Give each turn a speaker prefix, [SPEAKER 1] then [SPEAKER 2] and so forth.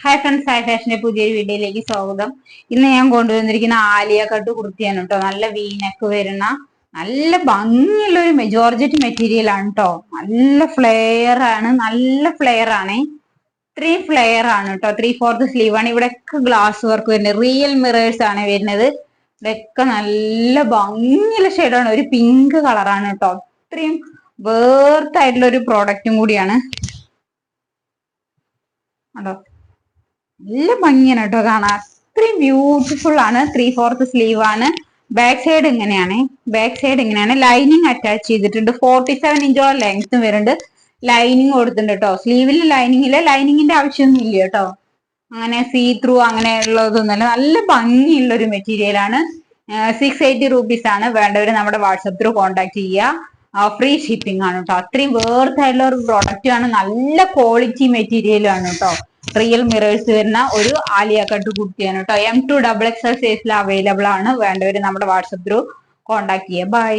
[SPEAKER 1] Hi friends hi ഫാഷന്റെ പുതിയൊരു വീഡിയോയിലേക്ക് സ്വാഗതം. ഇന്ന് ഞാൻ കൊണ്ടുവന്നിരിക്കുന്ന ആലിയ കട്ട് കുർത്തിയാണ് കേട്ടോ നല്ല വീനക്ക് വരുന്ന നല്ല ഭംഗിയുള്ള ഒരു ജോർജറ്റ് മെറ്റീരിയൽ ആണ് കേട്ടോ നല്ല ഫ്ലെയർ ആണ് നല്ല ഫ്ലെയർ ആണ്. ത്രീ ഫ്ലെയർ ആണ് കേട്ടോ ത്രീ ഫോർത്ത് സ്ലീവ് ആണ്. ഇവിടെയൊക്കെ ഗ്ലാസ് വർക്ക് വരുന്നത്. റിയൽ മിറേഴ്സ് ആണ് വരുന്നത്. ഇവിടെയൊക്കെ നല്ല ഭംഗിയുള്ള ഷെയ്ഡാണ് ഒരു പിങ്ക് കളറാണ് കേട്ടോ അത്രയും വേർത്തായിട്ടുള്ള ഒരു പ്രോഡക്റ്റും കൂടിയാണ്. അതോ നല്ല ഭംഗിയാണ് കേട്ടോ കാണാൻ. അത്രയും ബ്യൂട്ടിഫുൾ ആണ്. ത്രീ ഫോർത്ത് സ്ലീവ് ആണ്. ബാക്ക് സൈഡ് ഇങ്ങനെയാണ്. ബാക്ക് സൈഡ് ഇങ്ങനെയാണ്. ലൈനിങ് അറ്റാച്ച് ചെയ്തിട്ടുണ്ട്. ഫോർട്ടി സെവൻ ഇഞ്ചോളം ലെങ്ത്തും വരുന്നുണ്ട്. ലൈനിങ് കൊടുത്തിട്ടുണ്ട് കേട്ടോ. സ്ലീവിൽ ലൈനിങ് ഇല്ല. ലൈനിങ്ങിന്റെ ആവശ്യമൊന്നും ഇല്ല കേട്ടോ. അങ്ങനെ സീ ത്രൂ അങ്ങനെയുള്ളതൊന്നുമല്ല നല്ല ഭംഗിയുള്ള ഒരു മെറ്റീരിയൽ ആണ്. സിക്സ് എയ്റ്റി റുപ്പീസ് ആണ്. വേണ്ടവർ നമ്മുടെ വാട്സപ്പ് ത്രൂ കോൺടാക്ട് ചെയ്യുക. ഫ്രീ ഷിപ്പിംഗ് ആണ് കേട്ടോ. അത്രയും വേർത്തായിട്ടുള്ള ഒരു പ്രോഡക്റ്റ് ആണ്. നല്ല ക്വാളിറ്റി മെറ്റീരിയലും ആണ് കേട്ടോ. റിയൽ മിറേഴ്സ് വരുന്ന ഒരു ആലിയ കട്ട് കുർത്തിയാണ് കേട്ടോ എം ടു ഡബിൾ എക്സൽ സൈസിൽ അവൈലബിൾ ആണ്. വേണ്ടവർ നമ്മുടെ വാട്സപ്പ് ത്രൂ കോൺടാക്ട് ചെയ്യുക. ബൈ